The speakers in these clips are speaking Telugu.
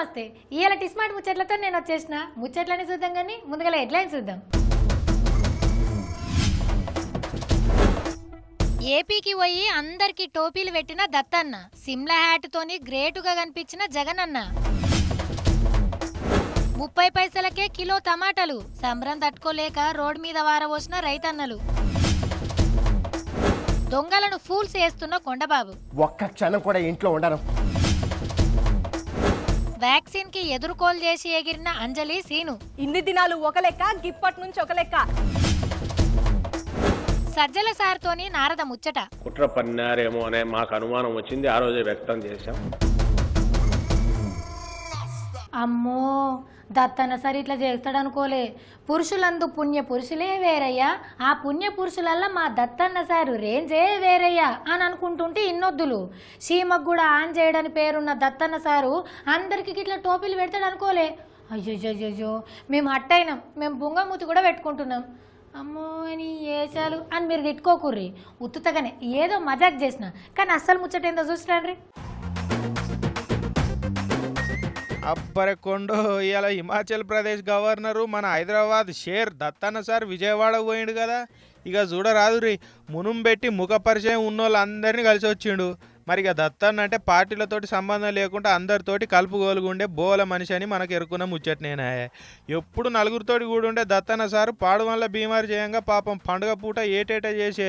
నమస్తే ఇవాళ టిస్మార్ట్ ముచ్చట్లతో నేను వచ్చేసిన. ముచ్చట్లని చూద్దాం కానీ ముందుగా హెడ్లైన్స్ చూద్దాం. ఏపీకి పోయి అందరికి టోపీలు పెట్టిన దత్తన్న. సిమ్లా హ్యాట్ తోని గ్రేటుగా కనిపించిన జగనన్న. ముప్పై పైసలకే కిలో టమాటాలు. సంబరం తట్టుకోలేక రోడ్ మీద వారబోసిన రైతన్నలు. దొంగలను ఫూల్స్ వేస్తున్న కొండబాబు. ఒక్క క్షణం కూడా ఇంట్లో ఉండను. వ్యాక్సిన్కి ఎదుర్కోలు చేసి ఎగిరిన అంజలి సీను. ఇన్ని దినాలు ఒక లెక్క గిప్పటి నుంచి ఒక లెక్క. సజ్జల సార్తోని నారద ముచ్చట. కుట్ర పన్నారేమో అనే మాకు అనుమానం వచ్చింది ఆ రోజే వ్యక్తం చేశాం. అమ్మో దత్తన సరి ఇట్లా చేస్తాడు అనుకోలే పురుషులందు పుణ్య పురుషులే వేరయ్యా. ఆ పుణ్య పురుషులల్లా మా దత్తన్న సారు రేంజే వేరయ్యా అని అనుకుంటుంటే ఇన్నొద్దులు. సీమకు కూడా ఆన్ చేయడని పేరున్న దత్తన్న సారు అందరికి ఇట్లా టోపీలు పెడతాడు అనుకోలే అయ్యో మేము అట్టయినాం. మేము బుంగమూతి కూడా పెట్టుకుంటున్నాం. అమ్మో అని ఏచాలు అని మీరు తిట్టుకోకుర్రి. ఉత్తుతగానే ఏదో మజాక్ చేసిన. కానీ అస్సలు ముచ్చట ఏందో చూసిరండ్రి? అబ్బరకొండో ఇవాళ హిమాచల్ ప్రదేశ్ గవర్నరు మన హైదరాబాద్ షేర్ దత్తన్న సార్ విజయవాడ పోయిండు కదా. ఇక చూడరాదు రీ మునుం పెట్టి ముఖ పరిచయం ఉన్న వాళ్ళందరినీ కలిసి వచ్చిండు మరి ఇక దత్తన్న అంటే పార్టీలతోటి సంబంధం లేకుండా అందరితోటి కలుపుగోలుగుండే బోల మనిషి అని మనకు ఎరుకున్న ముచ్చట్నేనా ఎప్పుడు నలుగురితోటి కూడా ఉండే దత్తన్న సారు పాడు వల్ల బీమారు చేయంగా పాపం పండుగ పూట ఏటేట చేసే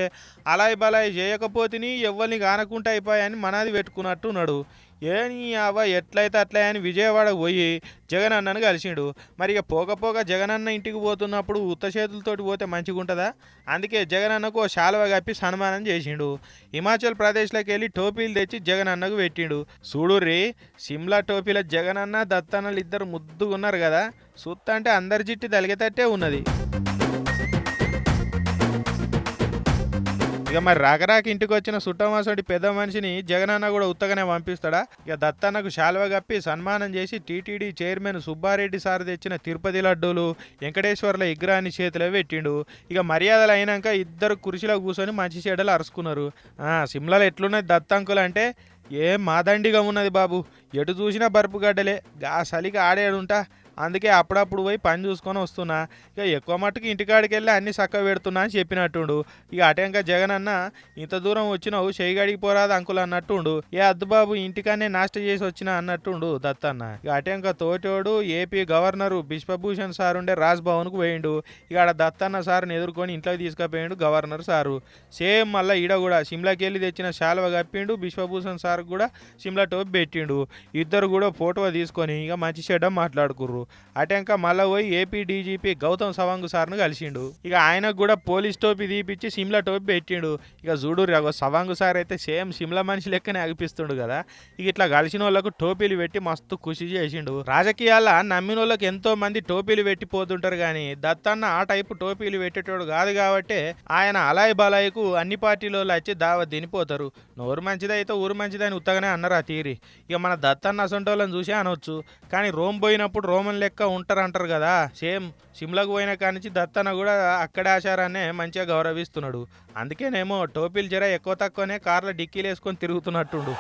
అలాయి బలాయి చేయకపోతేని ఎవ్వరిని కానకుండా అయిపోయాయని మనది పెట్టుకున్నట్టున్నాడు. ఏ నీ అవ్వ ఎట్లయితే అట్లా అని విజయవాడకు పోయి జగన్ అన్నను కలిసిండు. మరి ఇక పోక పోక జగన్ అన్న ఇంటికి పోతున్నప్పుడు ఉత్త చేతులతోటి పోతే మంచిగా ఉంటుందా అందుకే జగన్ అన్నకు ఓ శాలువ కప్పి సన్మానం చేసిండు. హిమాచల్ ప్రదేశ్లోకి వెళ్ళి టోపీలు తెచ్చి జగన్ అన్నకు పెట్టిండు చూడుర్రి సిమ్లా టోపీల జగన్ అన్న దత్తన్నలు ఇద్దరు ముద్దుగా ఉన్నారు కదా? సుత్త అంటే అందరి జిట్టి తలిగేటట్టే ఉన్నది. ఇక మరి రాకరాక ఇంటికి వచ్చిన సుట్టమాసోటి పెద్ద మనిషిని జగనన్న కూడా ఉత్తగానే పంపిస్తాడా? ఇక దత్తన్నకు శాల్వ కప్పి సన్మానం చేసి టీటీడీ చైర్మన్ సుబ్బారెడ్డి సార్ తెచ్చిన తిరుపతి లడ్డూలు వెంకటేశ్వర్ల విగ్రహాన్ని చేతిలో పెట్టిండు. ఇక మర్యాదలు అయినాక ఇద్దరు కుర్చీలో కూర్చొని మంచి చెడ్డలు అరుచుకున్నారు ఆ, సిమ్లాలో ఎట్లున్నది దత్తంకులు అంటే? ఏం మాదండిగా ఉన్నది బాబు. ఎటు చూసినా బరుపు గడ్డలే. గా సలికి ఆడేడుంటా. అందుకే అప్పుడప్పుడు పోయి పని చూసుకొని వస్తున్నా. ఇక ఎక్కువ మట్టుకు ఇంటికాడికి వెళ్ళి అన్ని చక్కగా పెడుతున్నా అని చెప్పినట్టుండు. ఇక అటెంక జగన్ అన్న ఇంత దూరం వచ్చినావు చేయిగాడికి పోరాదు అంకుల్ అన్నట్టుండు. ఏ అద్దుబాబు ఇంటికానే నాష్ట చేసి వచ్చినా అన్నట్టుండు దత్తన్న ఇక అటెంక తోటోడు ఏపీ గవర్నరు బిశ్వభూషణ్ సార్ ఉండే రాజ్ భవన్కు పోయిండు. ఇక ఆడ దత్తన్న సార్ని ఎదుర్కొని ఇంట్లోకి తీసుకుపోయిండు గవర్నర్ సారు. సేమ్ మళ్ళీ ఈడ కూడా సిమ్లాకి వెళ్ళి తెచ్చిన శాలువ కప్పిండు బిశ్వభూషణ్ సార్ కూడా సిమ్లా టోపి పెట్టిండు. ఇద్దరు కూడా ఫోటో తీసుకొని ఇక మంచి చెడ్డ మాట్లాడుకుర్రు. అటెంక మళ్ళా పోయి ఏపీ డీజీపీ గౌతమ్ సవాంగ్ సార్ను కలిసిండు. ఇక ఆయనకు కూడా పోలీస్ టోపీ తీపిచ్చి సిమ్లా టోపీ పెట్టిండు. ఇక చూడు సవాంగ్ సార్ అయితే సేమ్ సిమ్లా మనిషి లెక్కనే అగిపిస్తుండు కదా. ఇక ఇట్లా కలిసిన వాళ్ళకు టోపీలు పెట్టి మస్తు ఖుషి చేసిండు. రాజకీయాల నమ్మిన వాళ్ళకి ఎంతో మంది టోపీలు పెట్టిపోతుంటారు కానీ దత్తన్న ఆ టైపు టోపీలు పెట్టేటోడు కాదు కాబట్టి ఆయన అలాయ్ బలాయికు అన్ని పార్టీల వచ్చి దావ దినిపోతారు నోరు మంచిదైతే ఊరు మంచిదని ఉత్తగానే అన్నారు ఆ తీరి. ఇక మన దత్తన్న అసొంటోళ్ళని చూసి అనొచ్చు. కానీ రోమ్ పోయినప్పుడు రోమన్ లెక్క ఉంటారు అంటారు కదా. సేమ్ సిమ్లకు పోయిన కానించి దత్తన కూడా అక్కడే ఆచారాన్నే మంచిగా గౌరవిస్తున్నాడు. అందుకేనేమో టోపీలు జర ఎక్కువ తక్కువనే కార్ల డిక్కీలు వేసుకొని తిరుగుతున్నట్టుండు.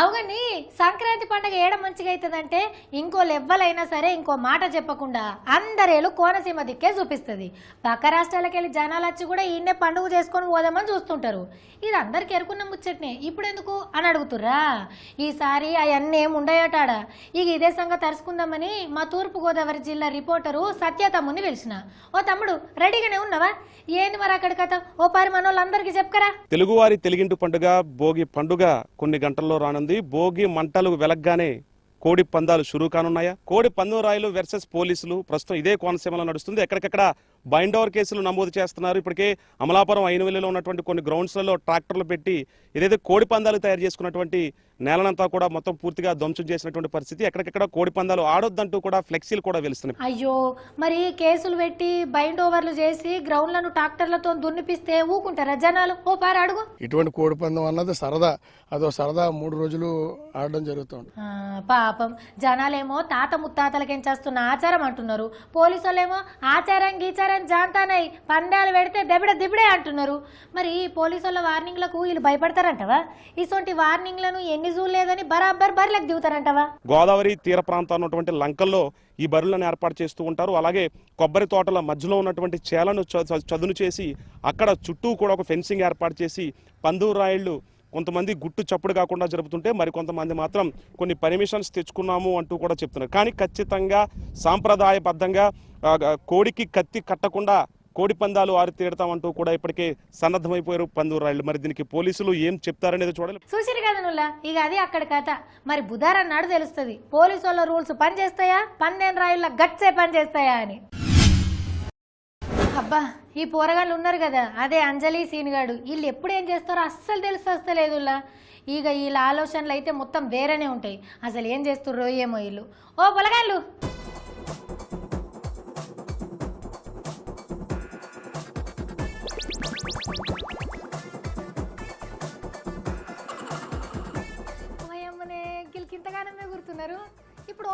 అవునండి సంక్రాంతి పండుగ ఏడ మంచిగా అవుతుందంటే ఇంకో లెవ్వలైనా సరే ఇంకో మాట చెప్పకుండా అందరేలు కోనసీమ దిక్కే చూపిస్తుంది. పక్క రాష్ట్రాలకు వెళ్ళి జనాలు వచ్చి కూడా ఈయన్నే పండుగ చేసుకొని పోదామని చూస్తుంటారు. ఇది అందరికి ఎరుకున్న ముచ్చట్నే. ఇప్పుడు ఎందుకు అని అడుగుతుర్రా? ఈసారి అవన్నీ ఏమి ఉండయటాడ ఇక ఇదే సంగతి తరుచుకుందామని మా తూర్పు గోదావరి జిల్లా రిపోర్టరు సత్య తమ్ముని పిలిచిన. ఓ తమ్ముడు రెడీగానే ఉన్నావా? ఏంది మరి అక్కడ కథ? ఓ పరి మనోళ్ళందరికీ చెప్పుకరా. తెలుగువారి తెలుగింటి పండుగ భోగి పండుగ కొన్ని గంటల్లో రానుంది. భోగి మంట గంటలు వెలగ్గానే కోడి పందాలు షురూ కానున్నాయా? కోడి పందెం రాయలు వెర్సెస్ పోలీసులు ప్రస్తుతం ఇదే కోనసీమలో నడుస్తుంది. ఎక్కడికక్కడ బైండ్ ఓవర్ కేసులు నమోదు చేస్తున్నారు. ఇప్పటికే అమలాపురం అయినవెల్లిలో ఉన్నటువంటి కొన్ని గ్రౌండ్స్లలో ట్రాక్టర్లు పెట్టి ఏదైతే కోడి పందాలు తయారు చేసుకున్నటువంటి నేలనంతా కూడా మొత్తం పూర్తిగా ధ్వంసం చేసినటువంటి పరిస్థితి. ఎక్కడికెక్కడ కోడి పందాలు ఆడొద్దంటూ కూడా ఫ్లెక్సీలు కూడా వెలుస్తున్నాయి. అయ్యో మరి కేసులు పెట్టి బైండ్ ఓవర్లు చేసి గ్రౌండ్లను ట్రాక్టర్లతో దున్నిపిస్తే ఊకుంటారా జనాలు? ఓ పారు అడుగు. ఇటువంటి కోడి పందెం అన్నది సరదా అదో సరదా మూడు రోజులు ఆడడం జరుగుతుంది. ఆ, పాపం. జనాలేమో తాత ముత్తాతలకేం చేస్తున్న ఆచారం అంటున్నారు. పోలీసు వాళ్ళేమో ఆచారం గీచారం జాంతానై పందాలు పెడితే దెబిడ దిబిడే అంటున్నారు. మరి పోలీసు వాళ్ళ వార్నింగ్లకు వీళ్ళు భయపడతారంటవా? ఇటువంటి వార్నింగ్లను ఎన్ని ఫీజు లేదని బరాబర్ బరిలకు దిగుతారంటవా? గోదావరి తీర ప్రాంతం ఉన్నటువంటి లంకల్లో ఈ బరులను ఏర్పాటు చేస్తూ ఉంటారు. అలాగే కొబ్బరి తోటల మధ్యలో ఉన్నటువంటి చేలను చ- చ- చదును చేసి అక్కడ చుట్టూ కూడా ఒక ఫెన్సింగ్ ఏర్పాటు చేసి పందూరు రాయిళ్ళు కొంతమంది గుట్టు చప్పుడు కాకుండా జరుపుతుంటే మరి కొంతమంది మాత్రం కొన్ని పర్మిషన్స్ తెచ్చుకున్నాము అంటూ కూడా చెప్తున్నారు. కానీ ఖచ్చితంగా సాంప్రదాయబద్ధంగా కోడికి కత్తి కట్టకుండా కోడి పందాలు ఆరి తీడతామంటూ కూడా ఇప్పటికే సన్నద్ధమైపోయారు పందూరు రాయిళ్ళు మరి దీనికి పోలీసులు ఏం చెప్తారనేది చూడాలి. చూసిరు కదా నువ్వులా ఇక అది అక్కడ కథ. మరి బుధారం నాడు తెలుస్తుంది. పోలీసు వాళ్ళ రూల్స్ పని చేస్తాయా పన్నెండు రాయుళ్ళ గట్సే పని చేస్తాయా అని. అబ్బా ఈ పోరగాళ్ళు ఉన్నారు కదా. అదే అంజలి సీనుగాడు. వీళ్ళు ఎప్పుడు ఏం చేస్తారో అస్సలు తెలిసి వస్తలేదులా ఇక వీళ్ళ ఆలోచనలు అయితే మొత్తం వేరేనే ఉంటాయి. అసలు ఏం చేస్తుర్రో ఏమో వీళ్ళు. ఓ పొలగాళ్ళు!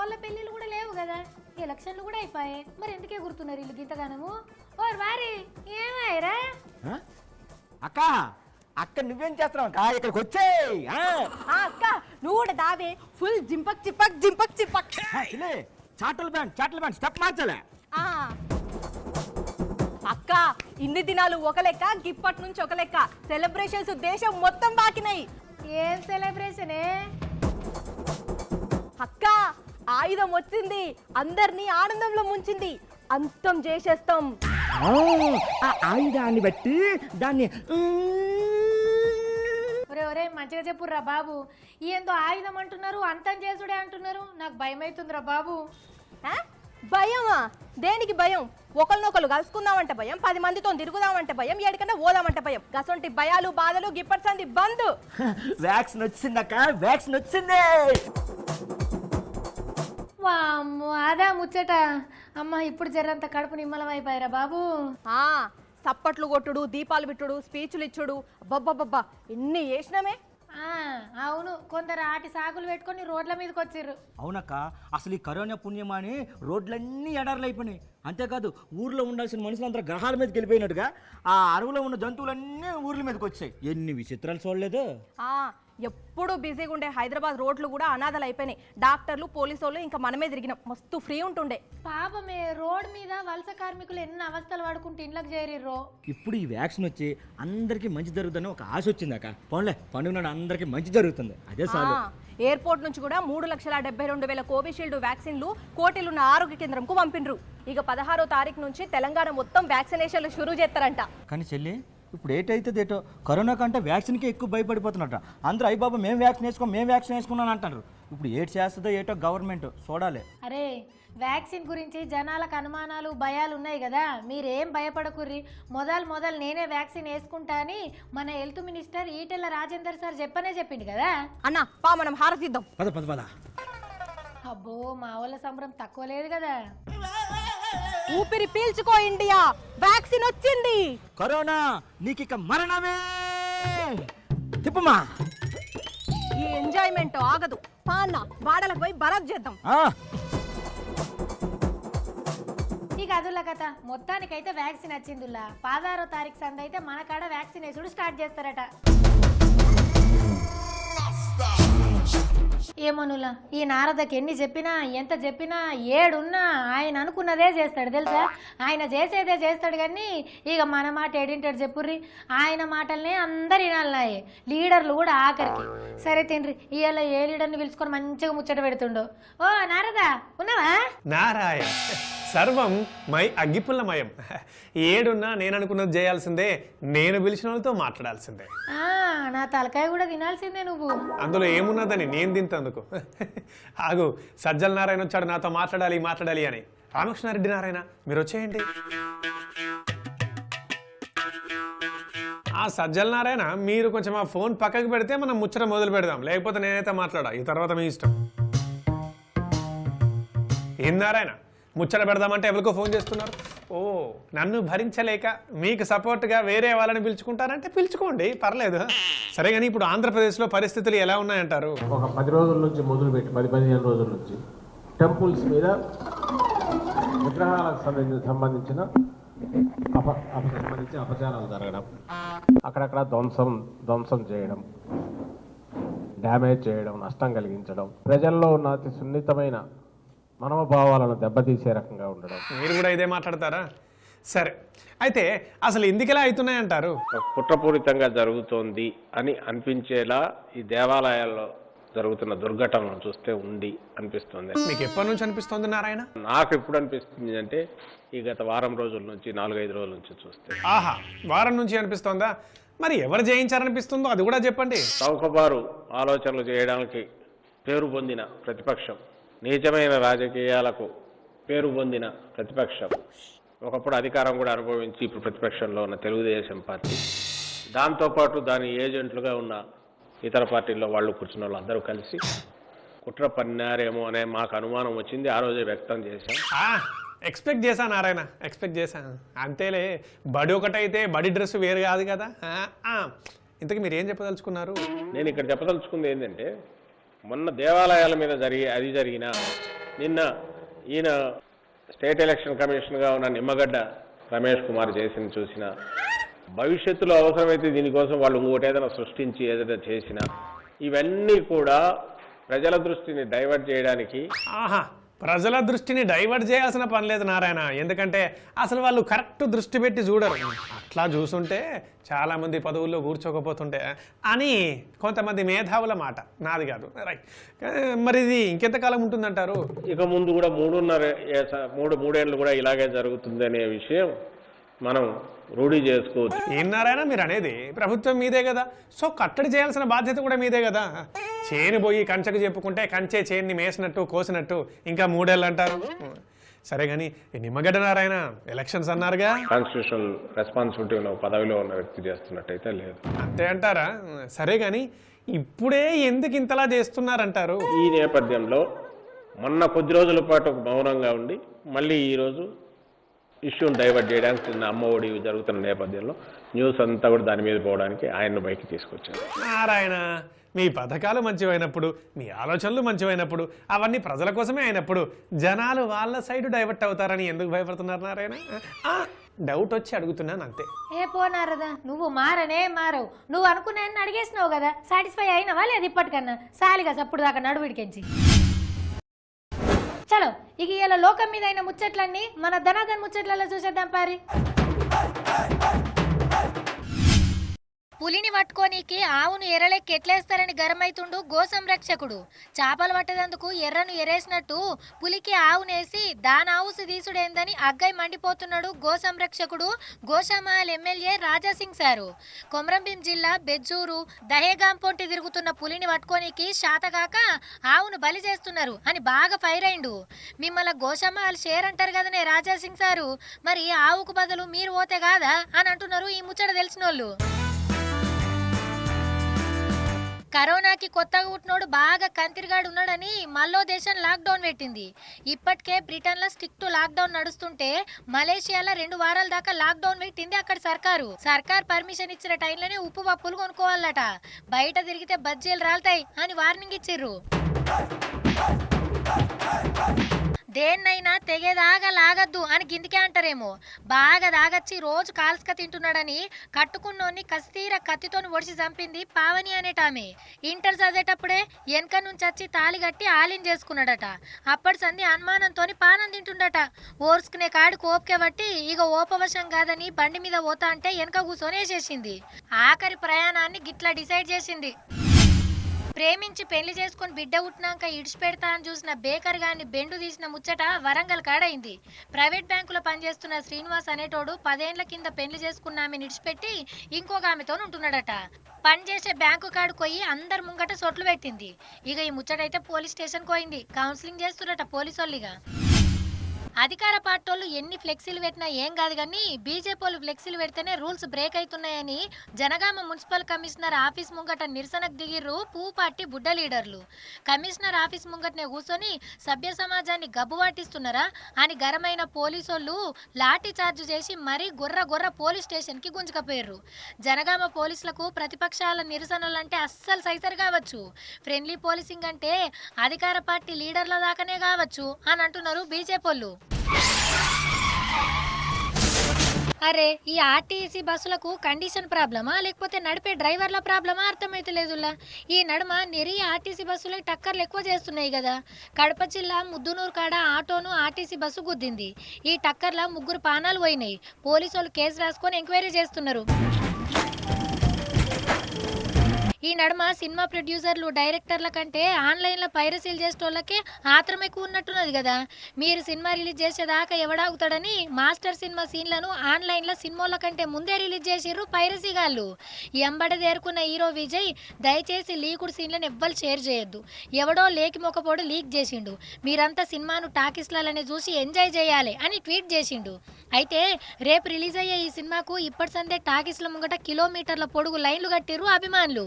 వాళ్ళ పెళ్ళిళ్ళు కూడా లేవు కదా. ఎలక్షన్లు కూడా అయిపోయాయి. మరి ఎందుకే గుర్తున్నారు వీళ్ళకి ఇంతగానము ఓ వారి ఏమాయరా ఆ? అక్క అక్క నువ్వేం చేస్తున్నావు? అక్క ఇక్కడికి వచ్చేయ్. ఆ? ఆ అక్క నువ్వు కూడా దావే. ఫుల్ జింపక్ చిపక్ జింపక్ చిపక్. ఆ, ఇలే చాటల్ బ్యాండ్ చాటల్ బ్యాండ్ స్టెప్ మార్చలే. ఆ. అక్క ఇన్ని దినాలు ఒక లెక్క గిప్పటి నుంచి ఒక లెక్క. సెలబ్రేషన్స్ దేశం మొత్తం బాకినాయి. ఏం సెలబ్రేషనే? అక్క ఆయుధం వచ్చింది. అందరినీ ఆనందంలో ముంచింది. అంతం చేసేస్తాం. ఆ, ఆయుధాన్ని బట్టి దాన్ని ఒరే ఒరే మంచిగా చెప్పుర్రా బాబు. ఏందో ఆయుధం అంటున్నారు అంతం చేసుడే అంటున్నారు. నాకు భయం అవుతుందిరా బాబు. ఆ? భయమా? దేనికి భయం? ఒకరినొకరు కలుసుకుందామంటే భయం పది మందితో తిరుగుదామంటే భయం ఏడికన్నా పోదామంటే భయం. గసొంటి భయాలు బాధలు గిప్పటి సంది బంద్. వ్యాక్సిన్ వచ్చిందక్క వ్యాక్సిన్ వచ్చింది. అదా ముచ్చట. అమ్మ ఇప్పుడు జరంత కడుపు నిమ్మలం అయిపోయారా బాబు? ఆ సప్పట్లు కొట్టుడు దీపాలు పెట్టుడు స్పీచ్లు ఇచ్చుడు. బబ్బబ్బబ్బా ఎన్ని చేసినామే. ఆ, అవును కొందరు ఆటి సాగులు పెట్టుకొని రోడ్ల మీదకి వచ్చిర్రు. అవునక్క అసలు ఈ కరోనా పుణ్యం అని రోడ్లన్నీ ఎడారులు అయిపోయినాయి. అంతేకాదు ఊర్లో ఉండాల్సిన మనుషులందరూ గ్రహాల మీదకి వెళ్ళిపోయినట్టుగా ఆ అడవులో ఉన్న జంతువులన్నీ ఊర్ల మీదకి వచ్చాయి. ఎన్ని విచిత్రాలు చూడలేదు. ఆ ఎప్పుడు బిజీగా ఉండే హైదరాబాద్ రోడ్లు కూడా అనాథలు అయిపోయినాయి. డాక్టర్లు పోలీసు వాళ్ళు ఇంకా మనమే తిరిగినాం. మస్తు ఫ్రీ ఉంటుండే. పాపమే రోడ్ మీద వలస కార్మికులు ఎన్ని అవస్థలు పడుకుంటూ ఇంట్లోకి చేరిర్రో. ఇప్పుడు ఈ వ్యాక్సిన్ వచ్చి అందరికీ మంచి జరుగుతుందని ఒక ఆశ వచ్చింది అక్క. పోన్లే పండుగ నాడు అందరికీ మంచి జరుగుతుంది. అదే ఆ, ఎయిర్పోర్ట్ నుంచి కూడా మూడు లక్షల డెబ్బై రెండు వేల కోవిషీల్డ్ వ్యాక్సిన్లు కోటిలున్న ఆరోగ్య కేంద్రంకు పంపిండ్రు ఇక పదహారో తారీఖు నుంచి తెలంగాణ మొత్తం వ్యాక్సినేషన్లు షురూ చేస్తారంట. కానీ చెల్లి ఇప్పుడు ఏటైతే ఏటో కరోనా కంటే వ్యాక్సిన్కే ఎక్కువ భయపడిపోతున్నట్ట. అందరూ అయ్యి బాబా మేము వ్యాక్సిన్ వేసుకోం మేము వ్యాక్సిన్ వేసుకున్నాను అంటారు. ఇప్పుడు ఏటి చేస్తుందో ఏటో గవర్నమెంట్ చూడాలి. అరే వ్యాక్సిన్ గురించి జనాలకు అనుమానాలు భయాలు ఉన్నాయి కదా? మీరేం భయపడకుర్రి? మొదలు మొదలు నేనే వ్యాక్సిన్ వేసుకుంటా అని మన health minister Etela Rajender sir చెప్పనే చెప్పిండు కదా? అన్న పా మనం హారతిద్దాం. పద పద పద. అబ్బో మా వాళ్ళ సంబరం తక్కువ లేదు కదా. ఊపిరి పీల్చుకో ఇండియా. వ్యాక్సిన్ వచ్చింది. కరోనా నీకిక మరణమే. తిప్పమా. ఈ ఎంజాయ్మెంట్ ఆగదు. పా అన్న వాడలకు పోయి భరత్ చేద్దాం. ఇక అదుల కథ. మొత్తానికైతే వ్యాక్సిన్ వచ్చిందిలా. పదహారో తారీఖు సంది అయితే మన కాడ వ్యాక్సిన్ వేసుడు స్టార్ట్ చేస్తారట. ఏమోనులా ఈ నారదకి ఎన్ని చెప్పినా ఎంత చెప్పినా ఏడున్నా ఆయన అనుకున్నదే చేస్తాడు తెలుసా? ఆయన చేసేదే చేస్తాడు కానీ ఇక మన మాట ఏడింటాడు చెప్పుర్రి. ఆయన మాటలనే అందరు వినాలన్నాయి. లీడర్లు కూడా ఆఖరికి. సరే తిండ్రి ఇవాళ ఏ లీడర్ని పిలుచుకొని మంచిగా ముచ్చట పెడుతుండో. ఓ నారదా ఉన్నావా? నారాయణ. సర్వం మై అగ్గిపుల్లమయం. ఏడున్నా నేను అనుకున్నది చేయాల్సిందే నేను పిలిచిన వాళ్ళతో మాట్లాడాల్సిందే. నా తలకాయ కూడా తినాల్సిందే నువ్వు. అందులో ఏమున్నదని నేను తింటందుకు. ఆగు సజ్జల నారాయణ వచ్చాడు నాతో మాట్లాడాలి మాట్లాడాలి అని. రామకృష్ణారెడ్డి నారాయణ మీరు వచ్చేయండి. ఆ సజ్జల నారాయణ మీరు కొంచెం ఆ ఫోన్ పక్కకు పెడితే మనం ముచ్చట మొదలు పెడదాం. లేకపోతే నేనైతే మాట్లాడా. ఈ తర్వాత మీ ఇష్టం. ఏం నారాయణ? ముచ్చట పెడదామంటే ఎవరికో ఫోన్ చేస్తున్నారు. ఓ నన్ను భరించలేక మీకు సపోర్ట్గా వేరే వాళ్ళని పిలుచుకుంటారంటే పిలుచుకోండి పర్లేదు. సరే కానీ ఇప్పుడు ఆంధ్రప్రదేశ్లో పరిస్థితులు ఎలా ఉన్నాయంటారు? ఒక పది రోజుల నుంచి మొదలుపెట్టి పది పదిహేను రోజుల నుంచి టెంపుల్స్ మీద విగ్రహాలకు సంబంధించిన సంబంధించిన అప అప అపచారాలు జరగడం అక్కడక్కడ ధ్వంసం ధ్వంసం చేయడం డ్యామేజ్ చేయడం నష్టం కలిగించడం ప్రజల్లో ఉన్న అతి సున్నితమైన మనోభావాలను దెబ్బతీసే రకంగా ఉండడం. మీరు కూడా ఇదే మాట్లాడతారా? సరే. అయితే అసలు ఎందుకెలా అవుతున్నాయంటారు? కుట్రపూరితంగా జరుగుతోంది అని అనిపించేలా ఈ దేవాలయాల్లో జరుగుతున్న దుర్ఘటనలను చూస్తే ఉండి అనిపిస్తుంది. మీకు ఎప్పటి నుంచి అనిపిస్తోంది నారాయణ? నాకు ఎప్పుడు అనిపిస్తుంది అంటే ఈ గత వారం రోజుల నుంచి నాలుగైదు రోజుల నుంచి చూస్తే. ఆహా వారం నుంచి అనిపిస్తోందా? మరి ఎవరు జయించారనిపిస్తుందో అది కూడా చెప్పండి. చౌకబారు ఆలోచనలు చేయడానికి పేరు పొందిన ప్రతిపక్షం నీచమైన రాజకీయాలకు పేరు పొందిన ప్రతిపక్షం. ఒకప్పుడు అధికారం కూడా అనుభవించి ఇప్పుడు ప్రతిపక్షంలో ఉన్న తెలుగుదేశం పార్టీ. దాంతోపాటు దాని ఏజెంట్లుగా ఉన్న ఇతర పార్టీల్లో వాళ్ళు కూర్చున్న వాళ్ళు అందరూ కలిసి కుట్ర పన్నారేమో అనే మాకు అనుమానం వచ్చింది. ఆ రోజే వ్యక్తం చేశాం. ఎక్స్పెక్ట్ చేశా నారాయణ ఎక్స్పెక్ట్ చేశాను అంతేలే బడి ఒకటైతే బడి డ్రెస్ వేరు కాదు కదా. ఇంతకీ మీరు ఏం చెప్పదలుచుకున్నారు? నేను ఇక్కడ చెప్పదలుచుకుంది ఏంటంటే మొన్న దేవాలయాల మీద జరిగి అది జరిగిన నిన్న ఈయన స్టేట్ ఎలక్షన్ కమిషన్గా ఉన్న నిమ్మగడ్డ రమేష్ కుమార్ చేసిన చూసిన. భవిష్యత్తులో అవసరమైతే దీనికోసం వాళ్ళు ఇంకోటి ఏదైనా సృష్టించి ఏదైనా చేసినా. ఇవన్నీ కూడా ప్రజల దృష్టిని డైవర్ట్ చేయడానికి ఆహా. ప్రజల దృష్టిని డైవర్ట్ చేయాల్సిన పని లేదు నారాయణ. ఎందుకంటే అసలు వాళ్ళు కరెక్ట్ దృష్టి పెట్టి చూడరు. అట్లా చూసుంటే చాలామంది పదవుల్లో కూర్చోకపోతుంటే అని కొంతమంది మేధావుల మాట. నాది కాదు. రైట్. మరి ఇది ఇంకెంతకాలం ఉంటుందంటారు? ఇక ముందు కూడా మూడున్నర ఏ- మూడు మూడేళ్ళు కూడా ఇలాగే జరుగుతుంది అనే విషయం మనం రూఢి చేసుకోవచ్చు. ఏం నారాయణ మీరు అనేది ప్రభుత్వం మీదే కదా. సో కట్టడి చేయాల్సిన బాధ్యత కూడా మీదే కదా. చేను పోయి కంచెకు చెప్పుకుంటే కంచే చేన్ని మేసినట్టు కోసినట్టు ఇంకా మూడేళ్ళు అంటారు. సరే కానీ నిమ్మగడ్డ నారాయణ ఎలక్షన్స్ అన్నారుగా. కాన్స్టిట్యూషనల్ రెస్పాన్సిబిలిటీ ఉన్న పదవిలో ఉన్న వ్యక్తి చేస్తున్నట్టయితే లేదు. అంతే అంటారా? సరే కానీ ఇప్పుడే ఎందుకు ఇంతలా చేస్తున్నారంటారు? ఈ నేపథ్యంలో మొన్న కొద్ది రోజుల పాటు మౌనంగా ఉండి మళ్ళీ ఈరోజు ఇష్యూని డైవర్ట్ చేయడానికి చిన్న అమ్మ ఒడి జరుగుతున్న నేపథ్యంలో న్యూస్ అంతా కూడా దాని మీద పోవడానికి ఆయన్ను బయటికి తీసుకొచ్చారు. నారాయణ మీ పథకాలు మంచివైనప్పుడు మీ ఆలోచనలు మంచివైనప్పుడు అవన్నీ ప్రజల కోసమే అయినప్పుడు జనాలు వాళ్ళ సైడ్ డైవర్ట్ అవుతారని ఎందుకు భయపడుతున్నారు నారాయణ? ఆ, డౌట్ వచ్చి అడుగుతున్నాను అంతే. ఏ పోనారదా నువ్వు మారనే మారవు. నువ్వు అనుకున్నా అడిగేసినావు కదా సాటిస్ఫై అయినవా లేదు ఇప్పటికన్నా? సాలిగా సప్పుడు దాకా నడువిడికెంచి చలో ఇక ఇలా లోకం మీద అయిన ముచ్చట్లన్నీ మన ధనాధన్ ముచ్చట్లలో చూసేద్దాం పారి. పులిని పట్టుకోనీకి ఆవును ఎర్రలెక్కి ఎట్లేస్తారని గరమైతుండు గో సంరక్షకుడు. చేపలు పట్టేందుకు ఎర్రను ఎరేసినట్టు పులికి ఆవునేసి దానావుసు ఆవుసు తీసుడేందని అగ్గై మండిపోతున్నాడు గో సంరక్షకుడు గోషామహల్ ఎమ్మెల్యే రాజాసింగ్ సారు. కొమరంభీం జిల్లా బెజ్జూరు దహేగాం పొంటి తిరుగుతున్న పులిని పట్టుకోనీకి శాతగాక ఆవును బలి చేస్తున్నారు అని బాగా ఫైర్ అయిండు. మిమ్మల్ని గోషామహల్ షేర్ అంటారు కదనే రాజాసింగ్ సారు. మరి ఆవుకు బదులు మీరు పోతే కాదా అని అంటున్నారు ఈ ముచ్చట తెలిసినోళ్ళు. కరోనాకి కొత్తగా పుట్టినోడు బాగా కంతిరిగాడు ఉన్నాడని మల్లో దేశం లాక్డౌన్ పెట్టింది. ఇప్పటికే బ్రిటన్లో స్ట్రిక్ట్ లాక్డౌన్ నడుస్తుంటే మలేషియాలో రెండు వారాల దాకా లాక్డౌన్ పెట్టింది అక్కడ సర్కారు. సర్కార్ పర్మిషన్ ఇచ్చిన టైంలోనే ఉప్పు పప్పులు కొనుక్కోవాలట. బయట తిరిగితే బజ్జీలు రాలుతాయి అని వార్నింగ్ ఇచ్చిర్రు. దేన్నైనా తెగేదాగా లాగద్దు అని గిందికే అంటారేమో. బాగా దాగచ్చి రోజు కాల్స్క తింటున్నాడని కట్టుకున్నోన్ని కస్తీర కత్తితోని ఒడిసి చంపింది పావని అనేటామె. ఇంటర్ చదివేటప్పుడే వెనక నుంచి వచ్చి తాలి కట్టి ఆలిన్ చేసుకున్నాడట. అప్పటి సంది అనుమానంతోని పానం తింటుండట. ఓర్చుకునే కాడు కోపకే బట్టి ఇక ఓపవశం కాదని బండి మీద పోతా అంటే వెనక కూర్చొని వేసేసింది ఆఖరి ప్రయాణాన్ని గిట్లా డిసైడ్ చేసింది. ప్రేమించి పెళ్ళి చేసుకుని బిడ్డ ఉట్టినాక ఇడిచిపెడతా అని చూసిన బేకర్ గాని బెండు తీసిన ముచ్చట వరంగల్ కాడైంది. ప్రైవేట్ బ్యాంకులో పనిచేస్తున్న శ్రీనివాస్ అనేటోడు పదేండ్ల కింద పెళ్ళి చేసుకున్న ఆమెను ఇడిచిపెట్టి ఇంకొక ఆమెతో ఉంటున్నాడట. పనిచేసే బ్యాంకు కాడు పోయి అందరు ముంగట సొట్లు పెట్టింది. ఇక ఈ ముచ్చటైతే పోలీస్ స్టేషన్ పోయింది. కౌన్సిలింగ్ చేస్తున్నట పోలీసు వాళ్ళిగా అధికార పార్టీలు ఎన్ని ఫ్లెక్సీలు పెట్టినా ఏం కాదు కానీ బీజేపీ వాళ్ళు ఫ్లెక్సీలు పెడితేనే రూల్స్ బ్రేక్ అవుతున్నాయని జనగామ మున్సిపల్ కమిషనర్ ఆఫీస్ ముంగట నిరసనకు దిగిర్రు పూ పార్టీ బుడ్డ లీడర్లు. కమిషనర్ ఆఫీస్ ముంగటనే కూర్చొని సభ్య సమాజాన్ని గబ్బు వాటిస్తున్నారా అని గరమైన పోలీసోళ్ళు లాఠీ చార్జ్ చేసి మరీ గుర్ర గుర్ర పోలీస్ స్టేషన్కి గుంజుకపోయారు జనగామ పోలీసులకు ప్రతిపక్షాల నిరసనలంటే అస్సలు సైసరు కావచ్చు. ఫ్రెండ్లీ పోలీసింగ్ అంటే అధికార పార్టీ లీడర్ల దాకానే కావచ్చు అని అంటున్నారు బీజేపీ వాళ్ళు. అరే ఈ ఆర్టీసీ బస్సులకు కండిషన్ ప్రాబ్లమా? లేకపోతే నడిపే డ్రైవర్ల ప్రాబ్లమా? అర్థమైతలేదులా ఈ నడుమ నెరి ఆర్టీసీ బస్సులే టక్కర్లు ఎక్కువ చేస్తున్నాయి కదా కడప జిల్లా ముద్దునూరు కాడ ఆటోను ఆర్టీసీ బస్సు గుద్దింది. ఈ టక్కర్ల ముగ్గురు పానాలు పోయినాయి. పోలీసు వాళ్ళు కేసు రాసుకొని ఎంక్వైరీ చేస్తున్నారు. ఈ నడుమ సినిమా ప్రొడ్యూసర్లు డైరెక్టర్ల కంటే ఆన్లైన్లో పైరసీలు చేసేటోళ్ళకే ఆత్రం ఎక్కువ ఉన్నట్టున్నది కదా. మీరు సినిమా రిలీజ్ చేసేదాకా ఎవడాగుతాడని మాస్టర్ సినిమా సీన్లను ఆన్లైన్లో సినిమాల కంటే ముందే రిలీజ్ చేసిర్రు పైరసీ గాళ్ళు ఎంబడ దేరుకున్న హీరో విజయ్ దయచేసి లీకుడు సీన్లను ఎవ్వరు షేర్ చేయొద్దు. ఎవడో లేకి మొక్కపోడు లీక్ చేసిండు. మీరంతా సినిమాను టాకీస్లనే చూసి ఎంజాయ్ చేయాలి అని ట్వీట్ చేసిండు. అయితే రేపు రిలీజ్ అయ్యే ఈ సినిమాకు ఇప్పటి సందే టాకీస్ల ముంగట కిలోమీటర్ల పొడుగు లైన్లు కట్టిర్రు అభిమానులు.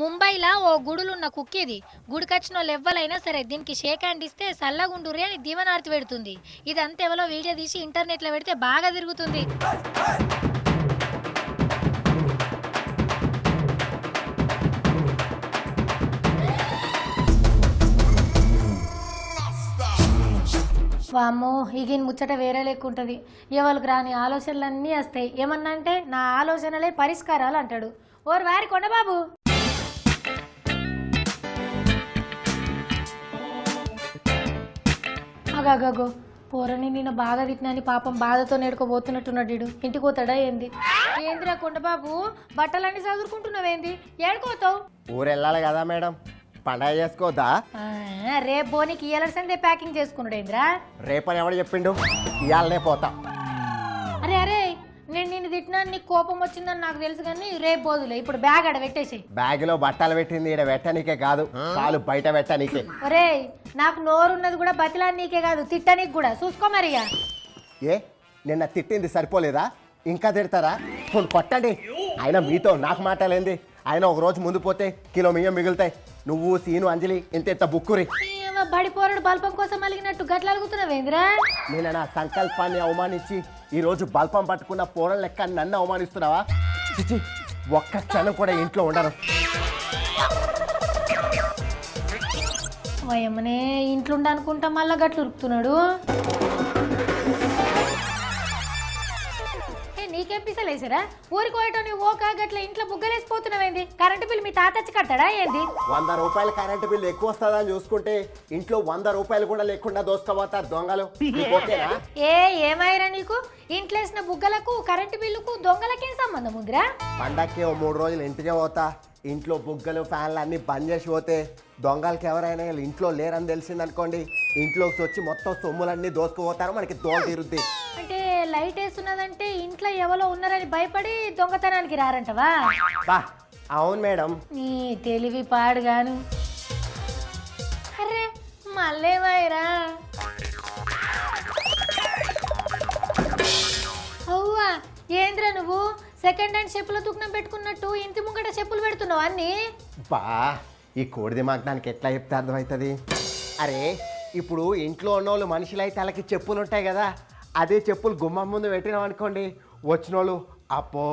ముంబైలో ఓ గుడులున్న కుక్కిది. గుడికొచ్చిన వాళ్ళు ఎవ్వలైనా సరే దీనికి షేక్ హ్యాండ్ ఇస్తే సల్లగుండురి అని దీవనార్తి పెడుతుంది. ఇదంతా ఎవరో వీడియో తీసి ఇంటర్నెట్లో పెడితే బాగా తిరుగుతుంది. వామ్మో ఈగిన ముచ్చట వేరే లేకుంటుంది. ఎవరికి రాని ఆలోచనలన్నీ వస్తాయి. ఏమన్నా అంటే నా ఆలోచనలే పరిష్కారాలు అంటాడు. ఓర్ వారి కొండబాబు అగగగో పోరని నిన్న బాగా తిట్టినని పాపం బాధతో నేడుకోబోతున్నట్టున్నాడు ఈడు. ఇంటికి పోతాడా ఏంది? ఏందిరా కొండబాబు బట్టలన్నీ చదువుకుంటున్నావేంది ఏడుకోతావు? ఊరెళ్ళాలి కదా మేడం. పండగ చేసుకోవద్దా ఆ, రేపు బోనికి ఇయలర్ సందే ప్యాకింగ్ చేసుకున్నాడు ఏంద్రా? రేపని ఎవడు చెప్పిండు? ఇవాళనే పోతా. అరే అరే నేను నిన్ను తిట్టినా నీకు కోపం వచ్చిందని నాకు తెలుసు కానీ రేపు బోదులే ఇప్పుడు బ్యాగ్ ఆడ పెట్టేసి బ్యాగులో బట్టలు పెట్టింది ఈడ పెట్టనీకే కాదు. కాలు బయట పెట్టనీకే. ఒరే నాకు నోరున్నది కూడా బతిలా నీకే కాదు తిట్టనీకి కూడా. చూసుకో మరిగా ఏ? నిన్న తిట్టింది సరిపోలేదా? ఇంకా తిడతారా? కొన్ని కొట్టండి. ఆయన మీతో నాకు మాటలేంది. ఆయన ఒక రోజు ముందు పోతే కిలో మియ్యం మిగులుతాయి. నువ్వు సీను అంజలి ఇంత ఇంత బుక్కురి. ఏమో బడి పోరడు బల్పం కోసం అలిగినట్టు గట్ల అలుగుతున్నావేంద్రా నిన్న నా సంకల్పాన్ని అవమానించి ఈ రోజు బల్పం పట్టుకున్న పోరం లెక్క నన్ను అవమానిస్తున్నావా? చిచి ఒక్క క్షణం కూడా ఇంట్లో ఉండను వయమ్మనే ఇంట్లో అనుకుంటా మళ్ళా గట్లు ఉరుకుతున్నాడు నీకేం పిసలేసారా? ఊరికి పోయటం నువ్వు ఓక గట్ల ఇంట్లో బుగ్గలేసిపోతున్నావేంది? కరెంటు బిల్ మీ తాత వచ్చి కట్టాడా ఏంది? వంద రూపాయల కరెంటు బిల్లు ఎక్కువ వస్తుందని చూసుకుంటే ఇంట్లో వంద రూపాయలు కూడా లేకుండా దోసుకోబోతారు దొంగలు. నీకు ఓకేనా? ఏ ఏమైరా నీకు? ఇంట్లేసిన బుగ్గలకు కరెంటు బిల్లుకు దొంగలకేం సంబంధం ఉందిరా? పండక్కి ఓ మూడు రోజులు ఇంటికే పోతా. ఇంట్లో బుగ్గలు ఫ్యాన్లు అన్ని బంద్ చేసి పోతే దొంగలకి ఎవరైనా వీళ్ళు ఇంట్లో లేరని తెలిసిందనుకోండి ఇంట్లోకి వచ్చి మొత్తం సొమ్ములన్నీ దోసుకుపోతారు మనకి దోల తీరుద్ది. అంటే లైట్ వేస్తున్నదంటే ఇంట్లో ఎవరో ఉన్నారని భయపడి దొంగతనానికి రారంటవా? బా అవును మేడం. నీ తెలివి పాడుగాను. అరే మళ్ళేమాయిరా అవ్వా ఏంద్రా నువ్వు? సెకండ్ హ్యాండ్ చెప్పుల దుకాణం పెట్టుకున్నట్టు ఇంటి ముంగట చెప్పులు పెడుతున్నావు అన్ని? బా ఈ కోడిది మాకు దానికి ఎట్లా చెప్తే అర్థమవుతుంది? అరే ఇప్పుడు ఇంట్లో ఉన్నోళ్ళు మనుషులైతే వాళ్ళకి చెప్పులు ఉంటాయి కదా అదే చెప్పులు గుమ్మం ముందు పెట్టినాం అనుకోండి వచ్చిన వాళ్ళు అప్పో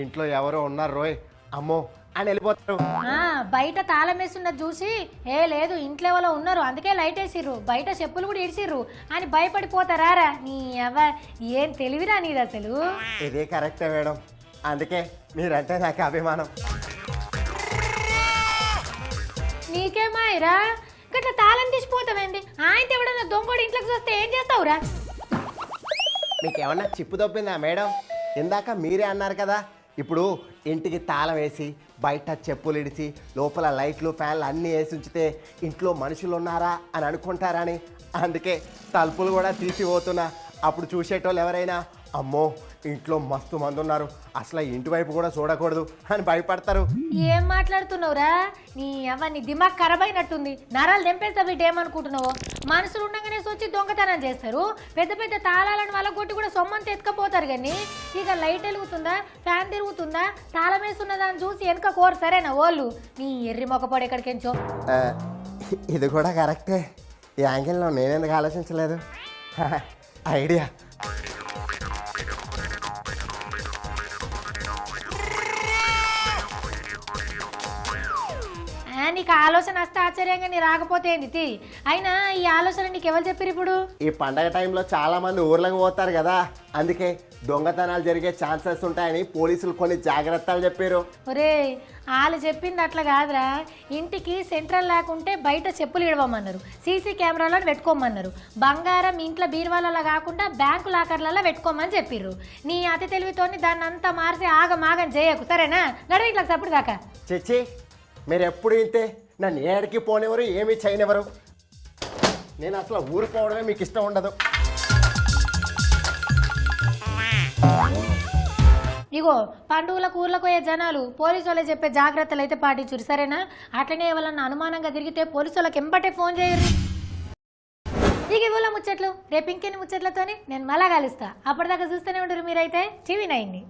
ఇంట్లో ఎవరో ఉన్నారు రోయ్ అమ్మో అని వెళ్ళిపోతారు. ఆ, బయట తాళం వేస్తున్నది చూసి ఏ లేదు ఇంట్లో ఎవరో ఉన్నారు అందుకే లైట్ వేసిర్రు బయట చెప్పులు కూడా ఇడిసిర్రు అని భయపడిపోతారా నీ అవ్వ ఏం తెలివిరా నీది అసలు ఇదే కరెక్టే మేడం. అందుకే మీరంటే నాకు అభిమానం. నీకేమాయిరా గట్ల తాళం తీసిపోతావేంది? ఆయన ఎవడన్నా దొంగోడు ఇంట్లోకి వస్తే ఏం చేస్తావురా? మీకు ఏమన్నా చిప్పు దొబ్బిందా మేడం? ఇందాక మీరే అన్నారు కదా ఇప్పుడు ఇంటికి తాళం వేసి బయట చెప్పులు ఇడిచి లోపల లైట్లు ఫ్యాన్లు అన్నీ వేసి ఉంచితే ఇంట్లో మనుషులు ఉన్నారా అని అనుకుంటారని? అందుకే తలుపులు కూడా తీసి పోతున్నా అప్పుడు చూసేటోళ్ళు ఎవరైనా అమ్మో ఇంట్లో మస్తు మంది ఉన్నారు అసలు ఇంటి వైపు కూడా చూడకూడదు అని భయపడతారు. ఏం మాట్లాడుతున్నావురా? నీ అవ్వ నీ దిమాగ్ ఖరాబ్ అయినట్టుంది. నరాలు తెంపేస్తా బిడ్డ ఏమనుకుంటున్నావు? మనుషులు ఉండగానే వచ్చి దొంగతనం చేస్తారు. పెద్ద పెద్ద తాళాలను వాళ్ళ కొట్టి కూడా సొమ్మంతా ఎత్తుకపోతారు కానీ ఇక లైట్ వెలుగుతుందా? ఫ్యాన్ తిరుగుతుందా? తాళం వేస్తున్నదా అని చూసి వెనక కోరు సరేనా ఓళ్ళు? నీ ఎర్రి మొక్కపోడు ఎక్కడికెంచో ఇది కూడా కరెక్టే. ఈ యాంగిల్లో నేనెందుకు ఆలోచించలేదు? ఐడియా. ఆలోచన వస్తే ఆశ్చర్యంగా నీ రాకపోతే ఏంది. అయినా ఈ ఆలోచన నీకు ఎవరు చెప్పారు ఇప్పుడు? ఈ పండగ టైంలో చాలా మంది ఊర్లకు పోతారు కదా. అందుకే దొంగతనాలు జరిగే ఛాన్సెస్ ఉంటాయని పోలీసులు కొన్ని జాగ్రత్తలు చెప్పారు ఒరే వాళ్ళు చెప్పింది అట్లా కాదురా. ఇంటికి సెంట్రల్ లేకుంటే బయట చెప్పులు ఇడవమన్నారు సీసీ కెమెరాలను పెట్టుకోమన్నారు. బంగారం ఇంట్లో బీరువాలలో కాకుండా బ్యాంకు లాకర్లలో పెట్టుకోమని చెప్పిర్రు. నీ అతి తెలివితోని దాన్ని అంతా మార్చి ఆగమాగం చేయకు. సరేనా? నడు ఇట్లా సప్పుడు దాకా చిచ్చి మీరు ఎప్పుడు ఇంతే? నన్ను ఏడికి పోనివ్వరు ఏమీ చేయనివ్వరు. నేను అసలు ఊరుకోవడమే మీకు ఇష్టం ఉండదు. ఇగో పండుగలకు ఊర్లకు పోయే జనాలు పోలీసు వాళ్ళే చెప్పే జాగ్రత్తలు అయితే పాటించురు సరేనా? అట్లనే ఎవరన్నా అనుమానంగా తిరిగితే పోలీసు వాళ్ళకి ఎంబటే ఫోన్ చేయరు ఇక ఇవ్వాల ముచ్చట్లు రేపు ఇంకెన్ని ముచ్చట్లతోని? నేను మళ్ళా కలుస్తా. అప్పటిదాకా చూస్తూనే ఉంటారు మీరైతే. టీవీ నైన్ని